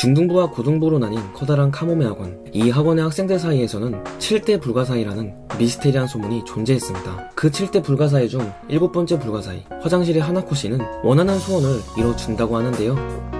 중등부와 고등부로 나뉜 커다란 카모메 학원. 이 학원의 학생들 사이에서는 7대 불가사의라는 미스테리한 소문이 존재했습니다. 그 7대 불가사의 중 일곱 번째 불가사의, 화장실의 하나코 씨는 원하는 소원을 이뤄준다고 하는데요.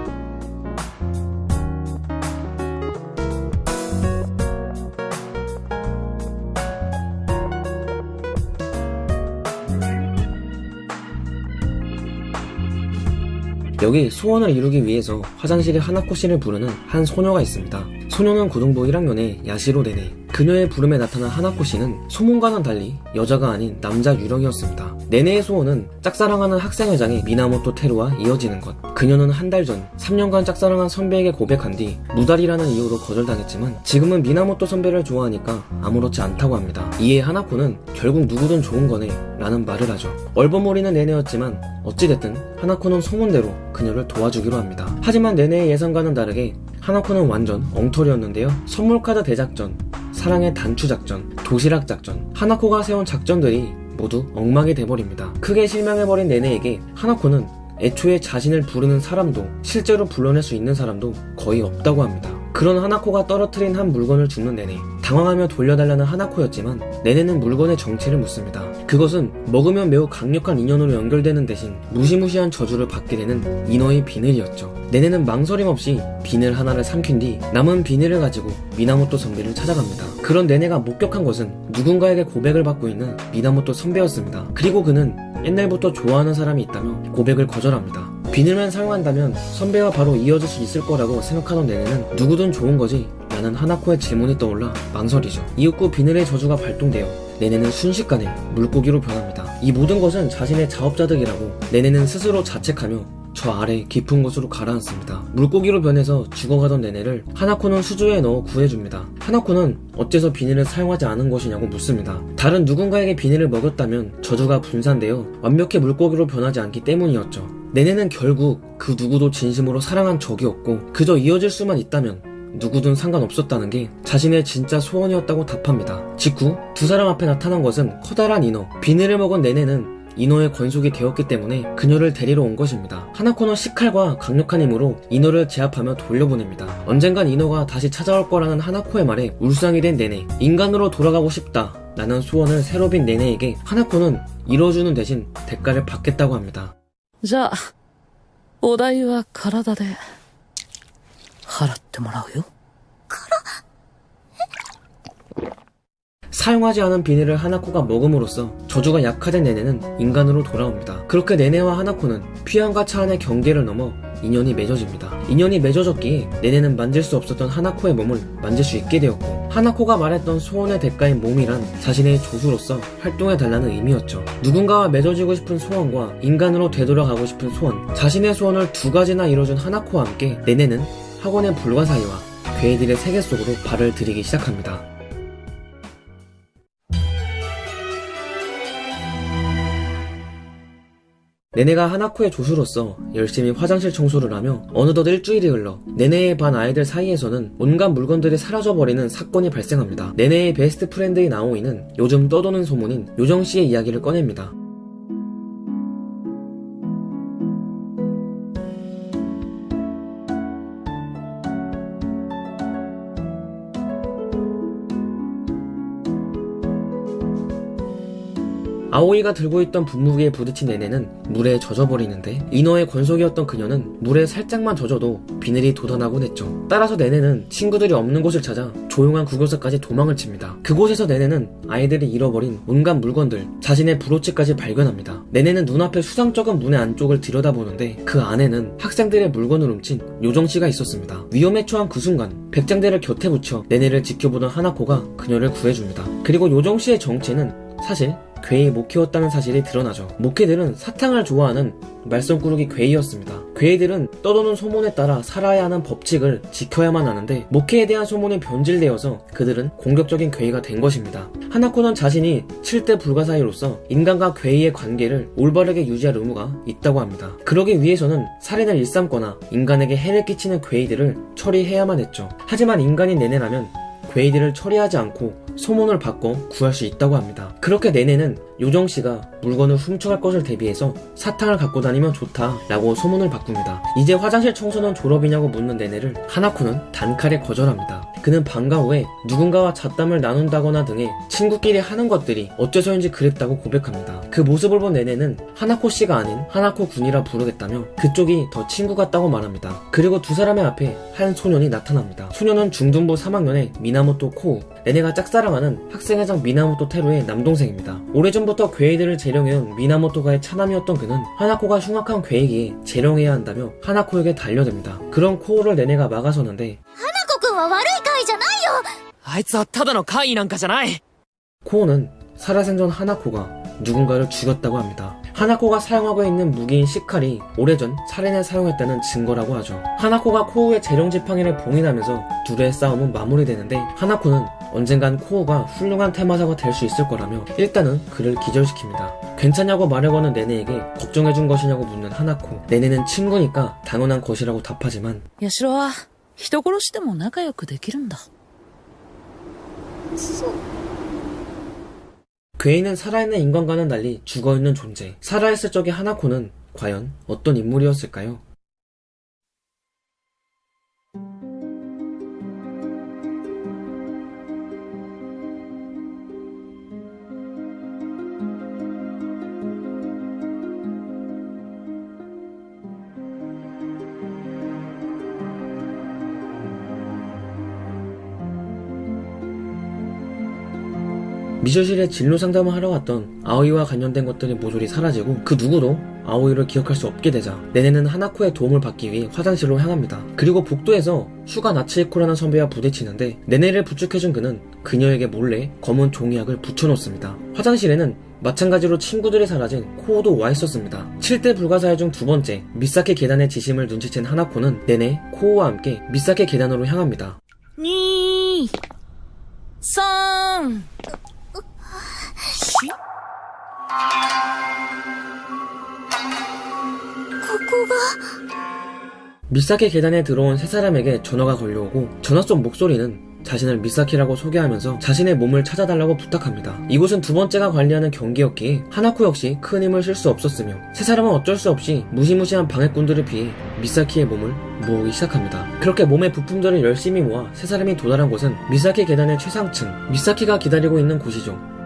여기 소원을 이루기 위해서 화장실에 하나코 씨를 부르는 한 소녀가 있습니다. 소녀는 고등부 1학년의 야시로 네네. 그녀의 부름에 나타난 하나코 씨는 소문과는 달리 여자가 아닌 남자 유령이었습니다. 네네의 소원은 짝사랑하는 학생 회장의 미나모토 테루와 이어지는 것. 그녀는 한 달 전 3년간 짝사랑한 선배에게 고백한 뒤 무달이라는 이유로 거절당했지만 지금은 미나모토 선배를 좋아하니까 아무렇지 않다고 합니다. 이에 하나코는 결국 누구든 좋은 거네 라는 말을 하죠. 얼버무리는 네네였지만 어찌됐든 하나코는 소문대로 그녀를 도와주기로 합니다. 하지만 네네의 예상과는 다르게 하나코는 완전 엉터리였는데요. 선물카드 대작전, 사랑의 단추 작전, 도시락 작전, 하나코가 세운 작전들이 모두 엉망이 돼버립니다. 크게 실망해버린 네네에게 하나코는 애초에 자신을 부르는 사람도 실제로 불러낼 수 있는 사람도 거의 없다고 합니다. 그런 하나코가 떨어뜨린 한 물건을 줍는 네네. 당황하며 돌려달라는 하나코였지만 네네는 물건의 정체를 묻습니다. 그것은 먹으면 매우 강력한 인연으로 연결되는 대신 무시무시한 저주를 받게 되는 인어의 비늘이었죠. 네네는 망설임 없이 비늘 하나를 삼킨 뒤 남은 비늘을 가지고 미나모토 선배를 찾아갑니다. 그런 네네가 목격한 것은 누군가에게 고백을 받고 있는 미나모토 선배였습니다. 그리고 그는 옛날부터 좋아하는 사람이 있다며 고백을 거절합니다. 비늘만 사용한다면 선배와 바로 이어질 수 있을 거라고 생각하던 네네는 누구든 좋은 거지 라는 하나코의 질문이 떠올라 망설이죠. 이윽고 비늘의 저주가 발동되어 네네는 순식간에 물고기로 변합니다. 이 모든 것은 자신의 자업자득이라고 네네는 스스로 자책하며 저 아래 깊은 곳으로 가라앉습니다. 물고기로 변해서 죽어가던 네네를 하나코는 수조에 넣어 구해줍니다. 하나코는 어째서 비닐을 사용하지 않은 것이냐고 묻습니다. 다른 누군가에게 비닐을 먹였다면 저주가 분산되어 완벽히 물고기로 변하지 않기 때문이었죠. 네네는 결국 그 누구도 진심으로 사랑한 적이 없고 그저 이어질 수만 있다면 누구든 상관없었다는 게 자신의 진짜 소원이었다고 답합니다. 직후 두 사람 앞에 나타난 것은 커다란 인어. 비늘을 먹은 내내는 인어의 권속이 되었기 때문에 그녀를 데리러 온 것입니다. 하나코는 시칼과 강력한 힘으로 인어를 제압하며 돌려보냅니다. 언젠간 인어가 다시 찾아올 거라는 하나코의 말에 울상이 된 내내 인간으로 돌아가고 싶다 라는 소원을 새로 빈 내내에게 하나코는 이뤄주는 대신 대가를 받겠다고 합니다. 자, 오다이와 가라다데. 払ってもらうよ。 사용하지 않은 비닐을 하나코가 먹음으로써 저주가 약화된 네네는 인간으로 돌아옵니다. 그렇게 네네와 하나코는 피안과 차 안의 경계를 넘어 인연이 맺어집니다. 인연이 맺어졌기에 네네는 만질 수 없었던 하나코의 몸을 만질 수 있게 되었고 하나코가 말했던 소원의 대가인 몸이란 자신의 조수로서 활동해달라는 의미였죠. 누군가와 맺어지고 싶은 소원과 인간으로 되돌아가고 싶은 소원 자신의 소원을 두 가지나 이뤄준 하나코와 함께 네네는 학원의 불가사의와 괴이들의 세계 속으로 발을 들이기 시작합니다. 네네가 하나코의 조수로서 열심히 화장실 청소를 하며 어느덧 일주일이 흘러 네네의 반 아이들 사이에서는 온갖 물건들이 사라져버리는 사건이 발생합니다. 네네의 베스트 프렌드인 아오이는 요즘 떠도는 소문인 요정씨의 이야기를 꺼냅니다. 아오이가 들고 있던 분무기에 부딪힌 네네는 물에 젖어버리는데 인어의 권속이었던 그녀는 물에 살짝만 젖어도 비늘이 돋아나곤 했죠. 따라서 네네는 친구들이 없는 곳을 찾아 조용한 구교사까지 도망을 칩니다. 그곳에서 네네는 아이들이 잃어버린 온갖 물건들, 자신의 브로치까지 발견합니다. 네네는 눈앞에 수상쩍은 문의 안쪽을 들여다보는데 그 안에는 학생들의 물건을 훔친 요정씨가 있었습니다. 위험에 처한 그 순간 백장대를 곁에 붙여 네네를 지켜보던 하나코가 그녀를 구해줍니다. 그리고 요정씨의 정체는 사실 괴의 목회였다는 사실이 드러나죠. 목회들은 사탕을 좋아하는 말썽꾸러기 괴이였습니다. 괴이들은 떠도는 소문에 따라 살아야 하는 법칙을 지켜야만 하는데 목회에 대한 소문이 변질되어서 그들은 공격적인 괴이가 된 것입니다. 하나코는 자신이 7대 불가사의로서 인간과 괴이의 관계를 올바르게 유지할 의무가 있다고 합니다. 그러기 위해서는 살인을 일삼거나 인간에게 해를 끼치는 괴이들을 처리해야만 했죠. 하지만 인간인 내내라면 괴이들을 처리하지 않고 소문을 바꿔 구할 수 있다고 합니다. 그렇게 네네는 요정 씨가 물건을 훔쳐갈 것을 대비해서 사탕을 갖고 다니면 좋다 라고 소문을 바꿉니다. 이제 화장실 청소는 졸업이냐고 묻는 네네를 하나코는 단칼에 거절합니다. 그는 방과 후에 누군가와 잡담을 나눈다거나 등의 친구끼리 하는 것들이 어째서인지 그립다고 고백합니다. 그 모습을 본 네네는 하나코 씨가 아닌 하나코 군이라 부르겠다며 그쪽이 더 친구 같다고 말합니다. 그리고 두 사람의 앞에 한 소년이 나타납니다. 소년은 중등부 3학년의 미나모토 코우, 네네가 짝사랑하는 학생회장 미나모토 테루의 남동생입니다. 오래전부터 처음부터 괴이들을 재령해온 미나모토가의 차남이었던 그는 하나코가 흉악한 괴이기에 재령해야 한다며 하나코에게 달려듭니다. 그런 코오를 내내가 막아서는데 코오는 살아생전 하나코가 누군가를 죽였다고 합니다. 하나코가 사용하고 있는 무기인 시칼이 오래전 살인을 사용했다는 증거라고 하죠. 하나코가 코우의 재령 지팡이를 봉인하면서 둘의 싸움은 마무리되는데 하나코는 언젠간 코우가 훌륭한 테마사가 될 수 있을 거라며 일단은 그를 기절시킵니다. 괜찮냐고 말해보는 네네에게 걱정해준 것이냐고 묻는 하나코. 네네는 친구니까 당연한 것이라고 답하지만 ヤシロは人殺しでも仲良くできるんだそう。 괴인은 살아있는 인간과는 달리 죽어있는 존재. 살아있을 적의 하나코는 과연 어떤 인물이었을까요? 미술실에 진로 상담을 하러 왔던 아오이와 관련된 것들이 모조리 사라지고 그 누구도 아오이를 기억할 수 없게 되자 내내는 하나코의 도움을 받기 위해 화장실로 향합니다. 그리고 복도에서 슈가 나치에코라는 선배와 부딪히는데 내내를 부축해준 그는 그녀에게 몰래 검은 종이약을 붙여놓습니다. 화장실에는 마찬가지로 친구들이 사라진 코오도 와 있었습니다. 7대 불가사의 중 두 번째 미사케 계단의 지심을 눈치챈 하나코는 내내 코오와 함께 미사케 계단으로 향합니다. 니... 선... 미사케 계단에 들어온 세 사람에게 전화가 걸려오고 전화 속 목소리는 자신을 미사키라고 소개하면서 자신의 몸을 찾아달라고 부탁합니다. 이곳은 두 번째가 관리하는 경기였기에 하나코 역시 큰 힘을 쓸 수 없었으며 세 사람은 어쩔 수 없이 무시무시한 방해꾼들을 피해 미사키의 몸을 모으기 시작합니다. 그렇게 몸의 부품들을 열심히 모아 세 사람이 도달한 곳은 미사키 계단의 최상층 미사키가 기다리고 있는 곳이죠.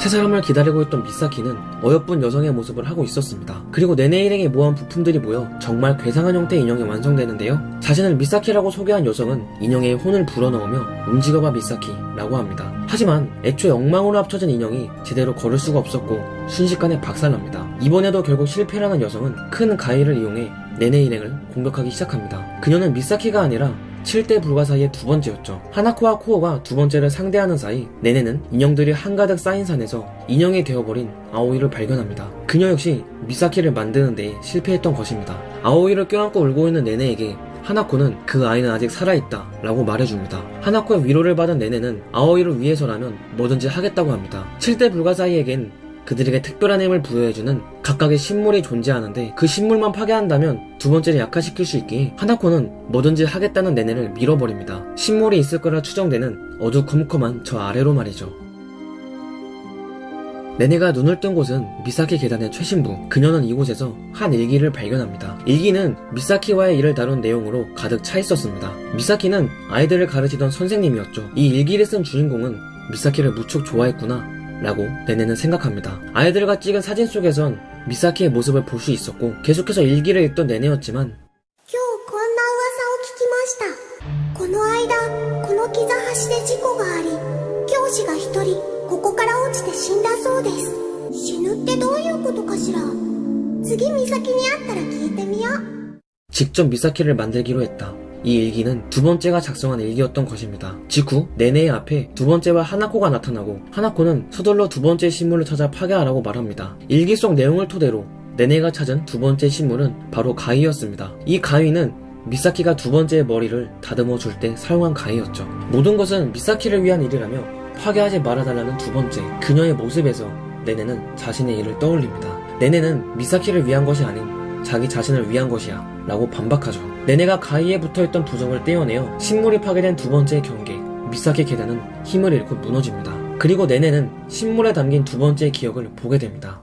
세 사람을 기다리고 있던 미사키는 어여쁜 여성의 모습을 하고 있었습니다. 그리고 일행이 모은 부품들이 모여 정말 괴상한 형태의 인형이 완성되는데요. 자신을 미사키라고 소개한 여성은 인형에 혼을 불어넣으며 움직여봐 미사키라고 합니다. 하지만 애초에 엉망으로 합쳐진 인형이 제대로 걸을 수가 없었고 순식간에 박살납니다. 이번에도 결국 실패라는 여성은 큰 가위를 이용해 내내 일행을 공격하기 시작합니다. 그녀는 미사키가 아니라 7대 불가사의의 두 번째였죠. 하나코와 코오가 두 번째를 상대하는 사이 네네는 인형들이 한가득 쌓인 산에서 인형이 되어버린 아오이를 발견합니다. 그녀 역시 미사키를 만드는 데 실패했던 것입니다. 아오이를 껴안고 울고 있는 네네에게 하나코는 그 아이는 아직 살아있다 라고 말해줍니다. 하나코의 위로를 받은 네네는 아오이를 위해서라면 뭐든지 하겠다고 합니다. 7대 불가사의에겐 그들에게 특별한 힘을 부여해주는 각각의 신물이 존재하는데 그 신물만 파괴한다면 두 번째를 약화시킬 수 있기에 하나코는 뭐든지 하겠다는 내내를 밀어버립니다. 신물이 있을 거라 추정되는 어두컴컴한 저 아래로 말이죠. 네네가 눈을 뜬 곳은 미사키 계단의 최신부. 그녀는 이곳에서 한 일기를 발견합니다. 일기는 미사키와의 일을 다룬 내용으로 가득 차 있었습니다. 미사키는 아이들을 가르치던 선생님이었죠. 이 일기를 쓴 주인공은 미사키를 무척 좋아했구나. 라고 내내는 생각합니다. 아이들과 찍은 사진 속에선 미사키의 모습을 볼 수 있었고 계속해서 일기를 읽던 내내였지만 직접 미사키를 만들기로 했다. 이 일기는 두 번째가 작성한 일기였던 것입니다. 직후 네네의 앞에 두 번째와 하나코가 나타나고 하나코는 서둘러 두 번째 신물을 찾아 파괴하라고 말합니다. 일기 속 내용을 토대로 네네가 찾은 두 번째 신물은 바로 가위였습니다. 이 가위는 미사키가 두 번째의 머리를 다듬어 줄 때 사용한 가위였죠. 모든 것은 미사키를 위한 일이라며 파괴하지 말아달라는 두 번째 그녀의 모습에서 네네는 자신의 일을 떠올립니다. 네네는 미사키를 위한 것이 아닌 자기 자신을 위한 것이야 라고 반박하죠. 네네가 가이에 붙어있던 부적을 떼어내어 신물이 파괴된 두 번째 경계 미사키 계단은 힘을 잃고 무너집니다. 그리고 네네는 신물에 담긴 두 번째 기억을 보게 됩니다.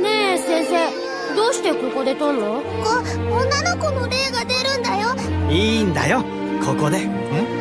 ねえ先生どうしてここで撮んのこ女の子の霊が出るんだよいいんだよここでん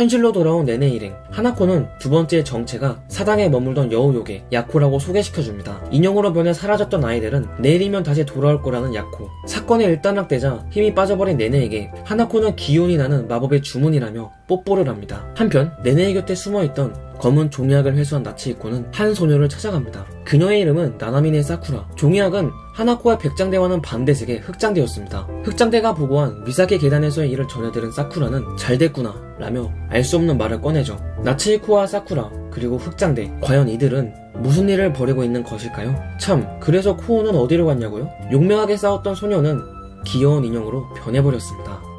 현실로 돌아온 네네 일행 하나코는 두 번째 정체가 사당에 머물던 여우요괴 야코라고 소개시켜줍니다. 인형으로 변해 사라졌던 아이들은 내일이면 다시 돌아올 거라는 야코. 사건이 일단락되자 힘이 빠져버린 네네에게 하나코는 기운이 나는 마법의 주문이라며 뽀뽀를 합니다. 한편 네네의 곁에 숨어있던 검은 종이학을 회수한 나치이코는 한 소녀를 찾아갑니다. 그녀의 이름은 나나미네 사쿠라. 종이학은 하나코와 백장대와는 반대색의 흑장대였습니다. 흑장대가 보고한 미사키 계단에서의 일을 전해들은 사쿠라는 잘 됐구나 라며 알 수 없는 말을 꺼내죠. 나치이코와 사쿠라 그리고 흑장대 과연 이들은 무슨 일을 벌이고 있는 것일까요? 참 그래서 코우는 어디로 갔냐고요? 용맹하게 싸웠던 소녀는 귀여운 인형으로 변해버렸습니다.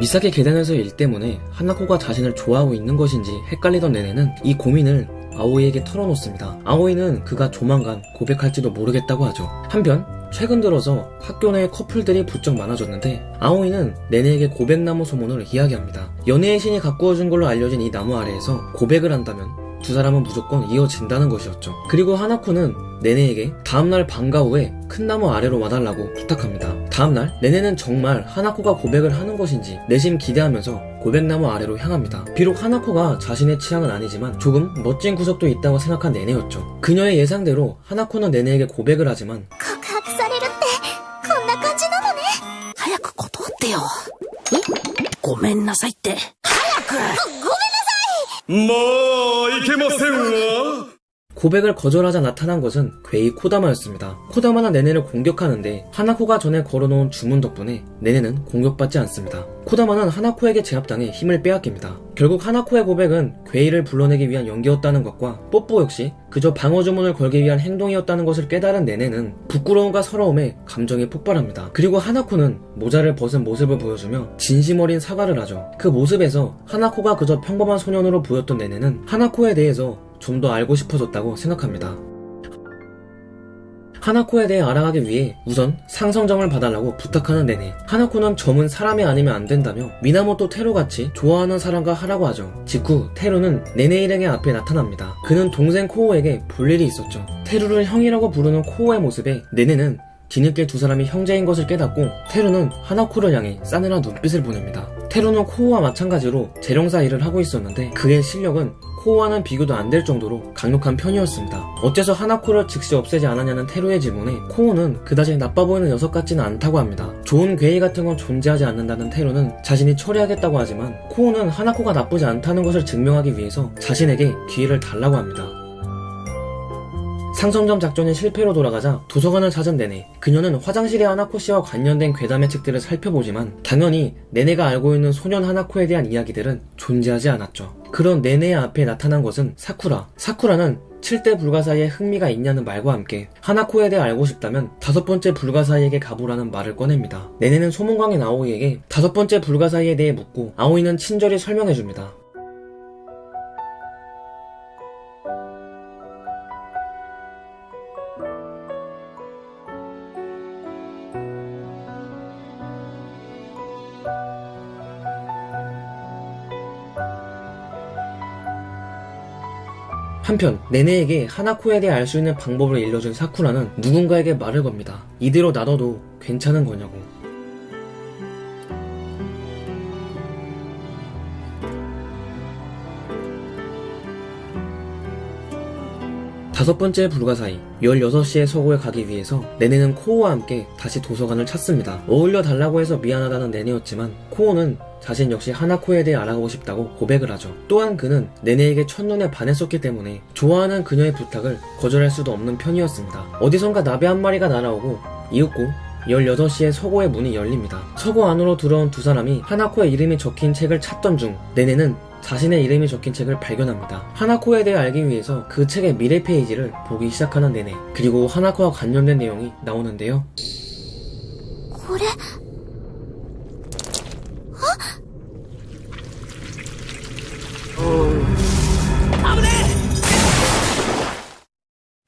미사키 계단에서 일 때문에 하나코가 자신을 좋아하고 있는 것인지 헷갈리던 네네는 이 고민을 아오이에게 털어놓습니다. 아오이는 그가 조만간 고백할지도 모르겠다고 하죠. 한편 최근 들어서 학교 내 커플들이 부쩍 많아졌는데 아오이는 네네에게 고백나무 소문을 이야기합니다. 연애의 신이 가꾸어준 걸로 알려진 이 나무 아래에서 고백을 한다면 두 사람은 무조건 이어진다는 것이었죠. 그리고 하나코는 네네에게 다음날 방과 후에 큰 나무 아래로 와달라고 부탁합니다. 다음날 네네는 정말 하나코가 고백을 하는 것인지 내심 기대하면서 고백나무 아래로 향합니다. 비록 하나코가 자신의 취향은 아니지만 조금 멋진 구석도 있다고 생각한 네네였죠. 그녀의 예상대로 하나코는 네네에게 고백을 하지만 告白されるってこんな感じなのね早く断ってよ。えごめんなさいって。もういけませんわ 고백을 거절하자 나타난 것은 괴이 코다마였습니다. 코다마는 네네를 공격하는데 하나코가 전에 걸어놓은 주문 덕분에 네네는 공격받지 않습니다. 코다마는 하나코에게 제압당해 힘을 빼앗깁니다. 결국 하나코의 고백은 괴이를 불러내기 위한 연기였다는 것과 뽀뽀 역시 그저 방어 주문을 걸기 위한 행동이었다는 것을 깨달은 네네는 부끄러움과 서러움에 감정이 폭발합니다. 그리고 하나코는 모자를 벗은 모습을 보여주며 진심 어린 사과를 하죠. 그 모습에서 하나코가 그저 평범한 소년으로 보였던 네네는 하나코에 대해서 좀 더 알고 싶어졌다고 생각합니다. 하나코에 대해 알아가기 위해 우선 상성점을 봐달라고 부탁하는 네네. 하나코는 점은 사람이 아니면 안 된다며 미나모토 테루같이 좋아하는 사람과 하라고 하죠. 직후 테루는 네네 일행의 앞에 나타납니다. 그는 동생 코오에게 볼 일이 있었죠. 테루를 형이라고 부르는 코오의 모습에 네네는 뒤늦게 두 사람이 형제인 것을 깨닫고 테루는 하나코를 향해 싸늘한 눈빛을 보냅니다. 테루는 코오와 마찬가지로 재령사 일을 하고 있었는데 그의 실력은 코오와는 비교도 안 될 정도로 강력한 편이었습니다. 어째서 하나코를 즉시 없애지 않았냐는 테루의 질문에 코오는 그다지 나빠 보이는 녀석 같지는 않다고 합니다. 좋은 괴이 같은 건 존재하지 않는다는 테루는 자신이 처리하겠다고 하지만 코오는 하나코가 나쁘지 않다는 것을 증명하기 위해서 자신에게 기회를 달라고 합니다. 상성점 작전이 실패로 돌아가자 도서관을 찾은 네네. 그녀는 화장실의 하나코 씨와 관련된 괴담의 책들을 살펴보지만 당연히 네네가 알고 있는 소년 하나코에 대한 이야기들은 존재하지 않았죠. 그런 네네의 앞에 나타난 것은 사쿠라. 사쿠라는 7대 불가사의에 흥미가 있냐는 말과 함께 하나코에 대해 알고 싶다면 다섯 번째 불가사의에게 가보라는 말을 꺼냅니다. 네네는 소문광인 아오이에게 다섯 번째 불가사의에 대해 묻고 아오이는 친절히 설명해줍니다. 한편 네네에게 하나코에 대해 알 수 있는 방법을 일러준 사쿠라는 누군가에게 말을 겁니다. 이대로 놔둬도 괜찮은 거냐고. 다섯 번째 불가사의 16시의 서고에 가기 위해서 네네는 코오와 함께 다시 도서관을 찾습니다. 어울려 달라고 해서 미안하다는 네네였지만 코오는 자신 역시 하나코에 대해 알아가고 싶다고 고백을 하죠. 또한 그는 네네에게 첫눈에 반했었기 때문에 좋아하는 그녀의 부탁을 거절할 수도 없는 편이었습니다. 어디선가 나비 한 마리가 날아오고 이윽고 16시에 서고의 문이 열립니다. 서고 안으로 들어온 두 사람이 하나코의 이름이 적힌 책을 찾던 중 네네는 자신의 이름이 적힌 책을 발견합니다. 하나코에 대해 알기 위해서 그 책의 미래 페이지를 보기 시작하는 내내 그리고 하나코와 관련된 내용이 나오는데요. これ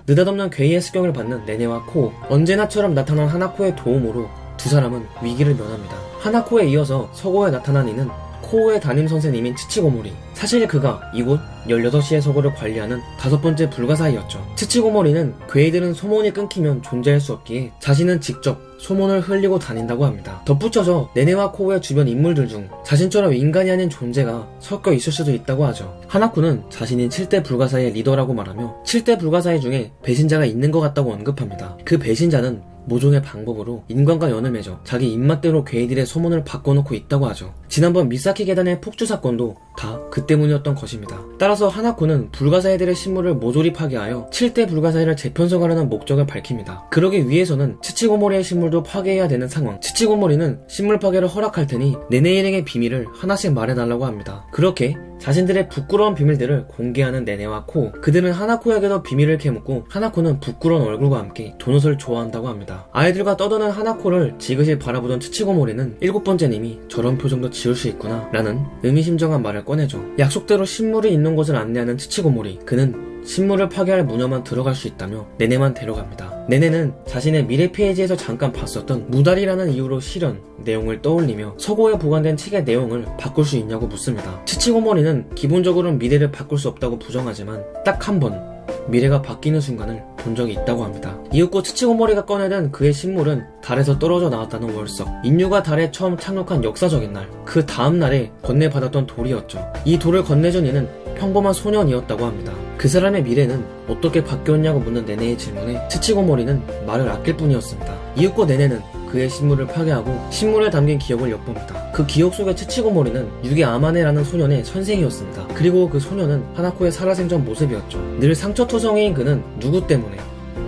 느닷없는 괴이의 습격을 받는 네네와 코 언제나처럼 나타난 하나코의 도움으로 두 사람은 위기를 면합니다. 하나코에 이어서 서고에 나타난 이는 코오의 담임 선생님인 치치고모리 사실 그가 이곳 16시의 서고를 관리하는 다섯 번째 불가사이였죠. 치치고모리는 괴이들은 소문이 끊기면 존재할 수 없기에 자신은 직접 소문을 흘리고 다닌다고 합니다. 덧붙여서 네네와 코오의 주변 인물들 중 자신처럼 인간이 아닌 존재가 섞여 있을 수도 있다고 하죠. 하나쿠는 자신인 7대 불가사의 리더라고 말하며 7대 불가사의 중에 배신자가 있는 것 같다고 언급합니다. 그 배신자는 모종의 방법으로 인간과 연을 맺어 자기 입맛대로 괴이들의 소문을 바꿔놓고 있다고 하죠. 지난번 미사키 계단의 폭주 사건도 다 그 때문이었던 것입니다. 따라서 하나코는 불가사의들의 신물을 모조리 파괴하여 7대 불가사의를 재편성하려는 목적을 밝힙니다. 그러기 위해서는 치치고모리의 신물도 파괴해야 되는 상황. 치치고모리는 신물 파괴를 허락할 테니 네네 일행의 비밀을 하나씩 말해달라고 합니다. 그렇게 자신들의 부끄러운 비밀들을 공개하는 네네와 코 그들은 하나코에게도 비밀을 캐묻고 하나코는 부끄러운 얼굴과 함께 도넛을 좋아한다고 합니다. 아이들과 떠드는 하나코를 지그시 바라보던 치치고모리는 일곱 번째 님이 저런 표정도 지을 수 있구나 라는 의미심장한 말을 꺼내죠. 약속대로 신물이 있는 곳을 안내하는 치치고모리 그는 신물을 파괴할 무녀만 들어갈 수 있다며 네네만 데려갑니다. 네네는 자신의 미래 페이지에서 잠깐 봤었던 무달이라는 이유로 실현 내용을 떠올리며 서고에 보관된 책의 내용을 바꿀 수 있냐고 묻습니다. 치치고모리는 기본적으로는 미래를 바꿀 수 없다고 부정하지만 딱 한 번 미래가 바뀌는 순간을 본 적이 있다고 합니다. 이윽고 치치고모리가 꺼내든 그의 신물은 달에서 떨어져 나왔다는 월석. 인류가 달에 처음 착륙한 역사적인 날. 그 다음 날에 건네받았던 돌이었죠. 이 돌을 건네준 이는 평범한 소년이었다고 합니다. 그 사람의 미래는 어떻게 바뀌었냐고 묻는 네네의 질문에 치치고모리는 말을 아낄 뿐이었습니다. 이윽고 네네는 그의 신물을 파괴하고 신물에 담긴 기억을 엿봅니다. 그 기억 속의 치치고모리는 유기 아마네라는 소년의 선생이었습니다. 그리고 그 소년은 하나코의 살아생전 모습이었죠. 늘 상처투성이인 그는 누구 때문에,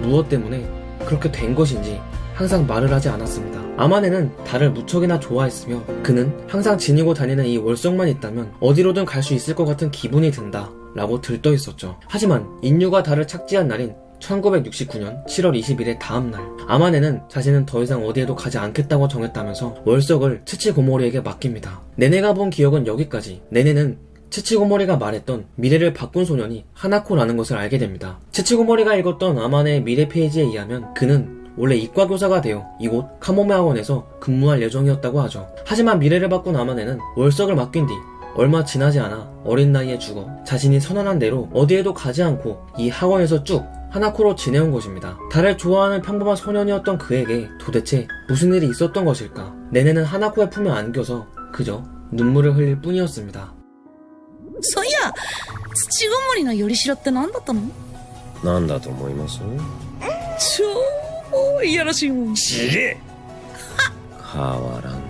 무엇 때문에 그렇게 된 것인지 항상 말을 하지 않았습니다. 아마네는 달을 무척이나 좋아했으며 그는 항상 지니고 다니는 이 월석만 있다면 어디로든 갈 수 있을 것 같은 기분이 든다 라고 들떠 있었죠. 하지만 인류가 달을 착지한 날인 1969년 7월 20일의 다음날 아마네는 자신은 더 이상 어디에도 가지 않겠다고 정했다면서 월석을 치치고모리에게 맡깁니다. 네네가 본 기억은 여기까지 네네는 치치고모리가 말했던 미래를 바꾼 소년이 하나코라는 것을 알게 됩니다. 치치고모리가 읽었던 아마네의 미래 페이지에 의하면 그는 원래 이과교사가 되어 이곳 카모메 학원에서 근무할 예정이었다고 하죠. 하지만 미래를 바꾼 아마네는 월석을 맡긴 뒤 얼마 지나지 않아 어린 나이에 죽어 자신이 선언한 대로 어디에도 가지 않고 이 학원에서 쭉 하나코로 지내온 것입니다. 달을 좋아하는 평범한 소년이었던 그에게 도대체 무슨 일이 있었던 것일까? 내내는 하나코의 품에 안겨서 그저 눈물을 흘릴 뿐이었습니다. そういや土ごもりのよりしろって何だったのなんだと思います超いやらしいもんちげえ変わらん